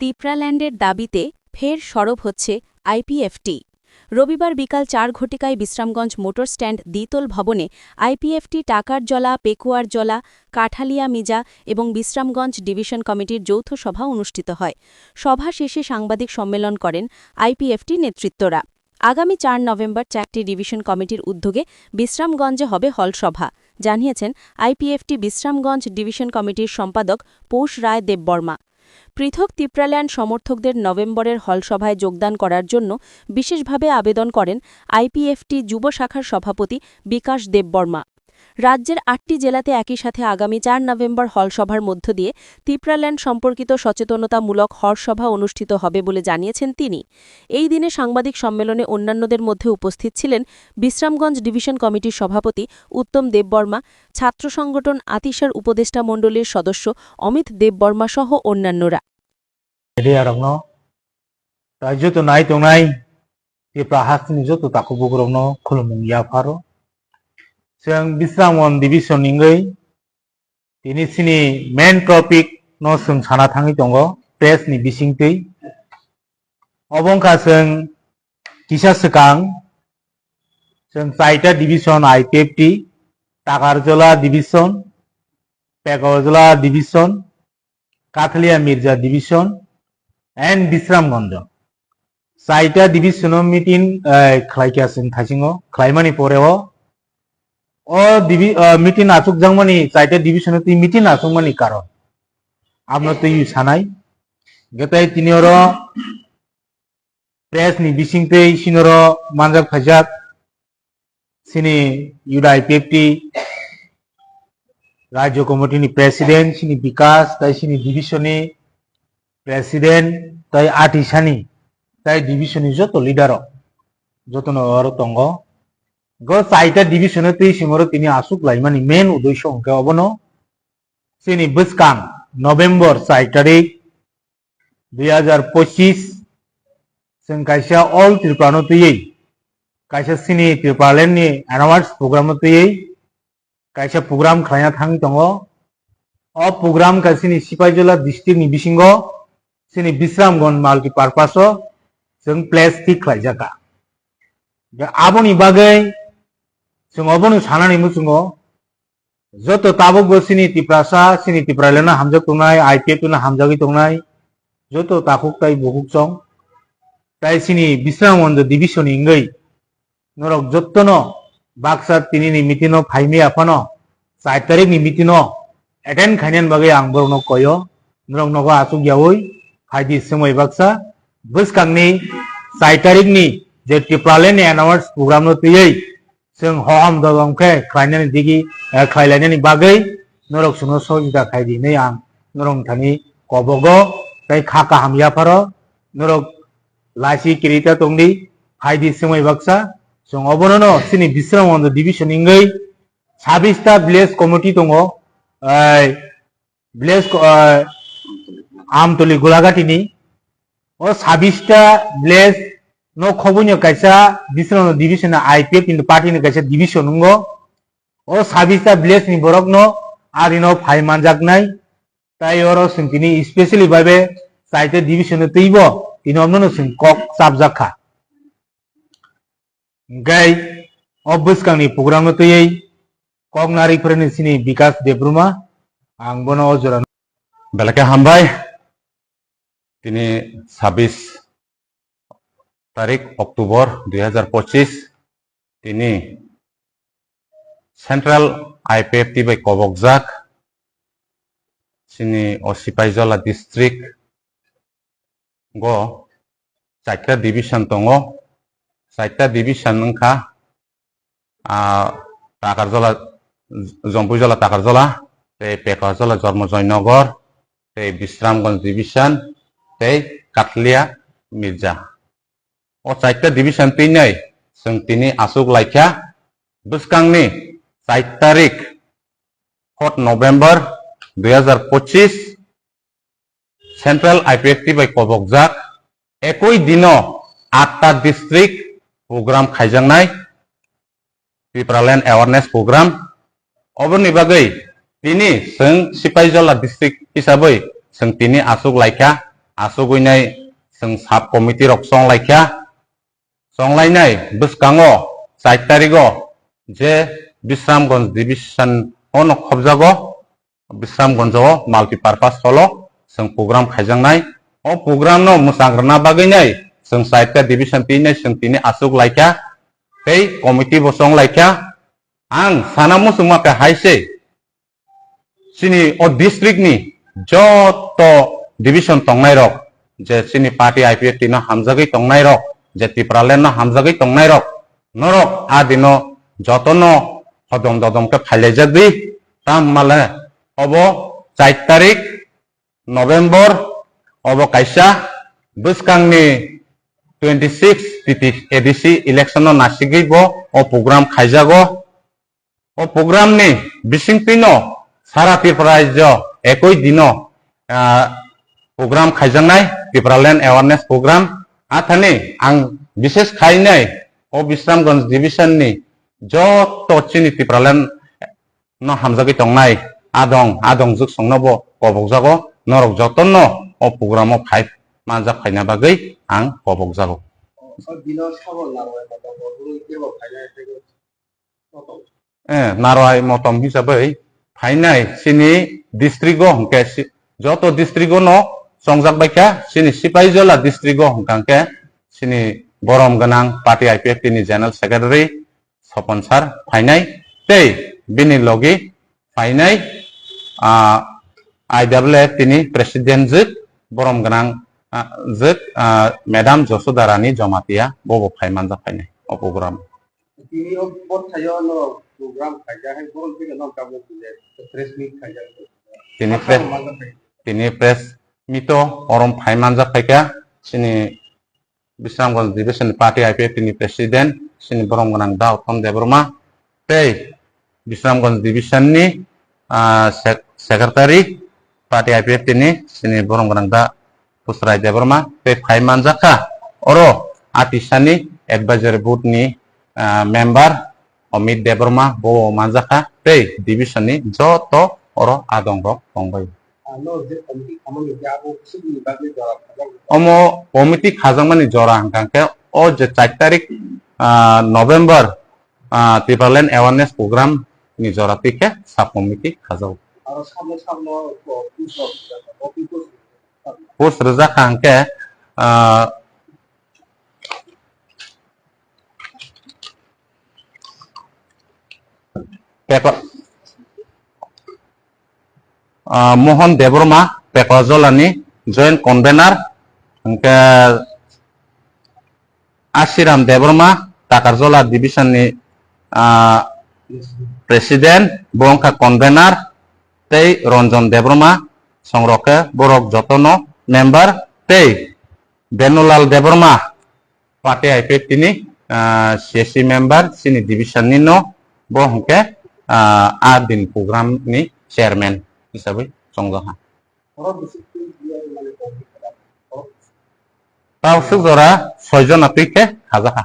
তিপ্রাল্যান্ডের দাবিতে ফের সরব হচ্ছে আইপিএফটি। রবিবার বিকাল চার ঘটিকায় বিশ্রামগঞ্জ মোটর স্ট্যান্ড দ্বিতল ভবনে আইপিএফটি টাকার জলা পেকুয়ার জলা কাঠালিয়া মিজা এবং বিশ্রামগঞ্জ ডিভিশন কমিটির যৌথ সভা অনুষ্ঠিত হয়। সভা শেষে সাংবাদিক সম্মেলন করেন আইপিএফটি নেতৃত্বরা। আগামী চার নভেম্বর চারটি ডিভিশন কমিটির উদ্যোগে বিশ্রামগঞ্জে হবে হলসভা জানিয়েছেন আইপিএফটি বিশ্রামগঞ্জ ডিভিশন কমিটির সম্পাদক পৌষ রায় দেববর্মা। পৃথক তিপ্রাল্যান্ড সমর্থকদের নভেম্বরের হলসভায় যোগদান করার জন্য বিশেষভাবে আবেদন করেন আইপিএফটি যুব শাখার সভাপতি বিকাশ দেববর্মা। রাজ্যের আটটি জেলাতে একই সাথে আগামী চার নভেম্বর হলসভার মধ্য দিয়ে তিপ্রাল্যান্ড সম্পর্কিত সচেতনতামূলক হরসভা অনুষ্ঠিত হবে বলে জানিয়েছেন তিনি। এই দিনে সাংবাদিক সম্মেলনে অন্যান্যদের মধ্যে উপস্থিত ছিলেন বিশ্রামগঞ্জ ডিভিশন কমিটির সভাপতি উত্তম দেববর্মা, ছাত্র সংগঠন আতিশার উপদেষ্টা মণ্ডলীর সদস্য অমিত দেববর্মা সহ অন্যান্যরা। রাজ্য তো নাই তো নাই, এ নিজ তো তাকে বুকরম খুলমুং ইয়া ফারো। Siang bisraman divisioning ei tini sini main topic no sung sana thangi tongo press ni bising tei obongka sung kisa sekang sung saita division IPFT takarjola division Pekjala division Kathalia Mirza division and Bishramganj চাইটা division meeting খাইকে আসেন খাইসিং খাইমানি পরেও meeting আসুক মিটি নাচুক জাংমানি চাইতে তুই meeting আসুক মানে কারণ। আপনার তুই সানাই গেতাই তিনি ওর প্রেস নি বিসিং তে সিনর মানজাব খাইজাক সিনি ইউডা আইপিএফটি রাজ্য কমিটি নি প্রেসিডেন্ট, সিনি বিকাশ, তাই সিনি ডিভিশনে প্রেসিডেন্ট, তাই আটিসানি তাই ডিভিশনে যত লিডার যত নর তঙ্গ। গ চাৰিটা ডিভিশনে তুই সিমর তিনি আসুক লাইমানি মেন উদ্দেশ্য অঙ্কে অবন সিনি বসকাং নভেম্বর চার তারিখ দুই হাজার পঁচিশ जों कायसा अल त्रिपुरानो तैयै कायसा सिनि त्रिपुरालेण्डनि एनावार्ड्स प्रग्रामनो तैयै kaisa program khlaina thang tongo o program ka sini sipaijala district ni bisingo sini bisramgond multi purpose o जों place ঠিক khlaijaka chung obonu chana ni mu chungo joto tabuk go sini ti prasa sini ti pralena hamjak tunai IPF tuna hamjagi tunai joto takuk tai bukuk chong তাই সিনি বিশ্রামন্দ দিবিশন ইঙ্গই নরক যত্তন বাক্সা তিনি নিমিতিন ফাইমি আফান চার তারিখ নিমিতিন এটেন খাইনেন বাগে আং বরং কয়। নরক নগ আসুক ইয়াওই খাইদি সময় বাক্সা বসকাংনি চার তারিখনি যে টিপ্রালেন অ্যানাওয়ার্স প্রোগ্রাম নতুই जों हम दगंखे खाइनान दिगि खाइलायनानि बागै नरक सुनो सजिदा खाइदि नै आं नरं थानि कबगो ताइ खाका हामयाफारो नरक लासि किरिता तंदि फाइदि समय बाक्सा जों अबननो सिनि बिश्रामगन्ज डिभिसन इंगै साबिसता भिलेज कमिटि दङ भिलेज আমতলি গোলাঘাটিনি ও সাবিশটা ভিলেজ ন খবুনি কাইসা বিশ্বনাথ ডিভিশন আইপিএফ কিন্তু পার্টিনি কাইসা ডিভিশন নঙ্গ ও সাবিশটা ভিলেজ নি বরক ন আর ইনো ফাই মানজাক নাই তাই ওর সিং তিনি স্পেশালি ভাবে চাইতে ডিভিশনে তৈব তিনি অন্য সিং কক kang ni program no tuyai kok nari prene sini bikas debruma, ang bono ojoran বেলাকে হামবাই তিনি ছাব্বিশ তারিখ অক্টোবর দুই তিনি central IPFT by কবকজাক Sini অসিপাইজলা district গ, চারটা ডিভিশন দङ চারটা ডিভিশন নংখা টাকারজলা জম্পুজলা টাকারজলা, এই পেকারজলা জন্মজয়নগর, এই বিশ্রামগঞ্জ ডিভিশন এই কাটলিয়া, মির্জা। চারটা ডিভিশন পিন নাই। जों তিনি আসুক লাইখা। বুসকাংনি চার তারিখ ফোর্থ নভেম্বর দুই হাজার পঁচিশ সেন্ট্রাল আইপিএসটি বাই কবকজাক একই দিন আটটা ডিস্ট্রিক্ট প্রোগ্রাম খাইজাংনাই পিপ্রালেন্ড এওয়ারনেস প্রোগ্রাম অবনি বাগৈ তিনি जों সিপাইজলা ডিস্ট্রিক্ট হিসাबै जों তিনি আসুক লাইখা। আসুক जों সাব কমিটি রকসং লাইখা। संलायनाय बसकाङो चार तारिखआव जे बिश्रामगंज डिभिसन अन खबजागो बिश्रामगंजआव माल्टिपार्पास हल जों प्रग्राम खायजांनाय अ प्रग्राम नो मोसाग्राना बागैनाय जों साहित्य डिभिसन तीनै जों तीनै आसुग लायखा बै कमिटि बसं लायखा आं सानामु सुमाखा हायसै सिनि अ डिस्ट्रिक्टनि जत डिभिसन तंनाय रक जे सिनि पार्टी आईपीएफ नो हामजागै तंनाय रक যে তিপ্রালেন হামজাগি টংনাই রক। নরক আদিন যতন হদম দদমকে ফাইলে যে দি, তাম মালে অব চার তারিখ নভেম্বর অব কাইসা বুসকাংনি টুয়েন্টি সিক্স তিতি এডিসি ইলেকশন নাসিগিব ও প্রোগ্রাম খাইজাগো ও প্রোগ্রাম নি বিসিং তিন সারা ত্রিপুরা রাজ্য একই দিন প্রোগ্রাম খাইজানাই ত্রিপুরাল্যান্ড এওয়ারনেস প্রোগ্রাম આથને આંગ વિશેષ ખાઈને અવિશ્રામગંજ ડિવિઝનની જત અચિનિતિ પ્રલન ન હામજાગી ટંગનાય আদং আদং যুগ সংনব, কবকজাগ, নরক যতন অ প্রোগ্রাম ফাইভ মানজা ফাইনা বাকি আং কবকজাগ। নারায় মতম হিসাবে ফাইনাই সিনি ডিস্ট্রিক্ট হংকে যত ডিস্ট্রিক্ট ন हिसाबै फाइनाय सिनि डिस्ट्रिक्टआव हंके सि- जत डिस्ट्रिक्टआव न संजाक बायखा सिनि सिपाहीजला डिस्ट्रिक्टआव हंकांके सिनि बरम गोनां पार्टी आईपीएफ नि जेनेरेल सेक्रेटारि सपन सार फाइनाय तै बिनि लगी फाइनाय आई डब्ल्यू एफ तिनि प्रेसिडेंट जोक बरम गोनां आ, जोक आ, मेडाम जसोदा रानी जमातिया बबो फाइमान जाफायनाय अ प्रग्राम তিনি ওপৰত থাইও ন প্ৰগ্ৰাম খাইজা সেই বৰং ঠিক ন কাম কৰিলে প্ৰেছ মিট খাইজা তিনি প্ৰেছ তিনি প্ৰেছ মৃত, অরম ফাইমানজা ফাইকা সিনি বিশ্রামগঞ্জ ডিভিশন পার্টি আইপিএ, তিনি প্রেসিডেন্ট সিনি বরম গনাং দা, উত্তম দেবরমা তেই, বিশ্রামগঞ্জ ডিভিশননি সেক্রেটারি পার্টি আইপিএ তিনি সিনি বরম গনাং দা পুসরাই দেবরমা তেই ফাইমানজাকা অরো আতিসানি অ্যাডভাইজারি বোর্ডনি মেম্বার অমিত দেবরমা বো মানজাকা তেই, ডিভিশননি, যত অরো আদঙ্গ দংবাই অমিতি খাজামানি জরা হাঙ্কাঙ্কে ও যে চার তারিখ নভেম্বর ত্রিপালেন অ্যাওয়ারনেস প্রোগ্রাম নিজরা থেকে সাব কমিটি খাজাও পোস রেজা খাঙ্কে পেপার মোহন দেবরমা পেকজলানি জয়েন্ট কনভেনার আশিরাম দেবরমা টাকারজলা ডিভিশননি প্রেসিডেন্ট বংকা কনভেনার tei রঞ্জন দেবরমা সংরক্ষে বরক যতন, member tei Benulal Debbarma party IPFT তিনি সিএসি মেম্বার, সিনি ডিভিশন নি ন বহংকে আ দিন প্রোগ্রাম নি, চেয়ারম্যান। হিসাবে মানে কমিটি তাও সুজরা ছয়জন আপিকে হাজাহা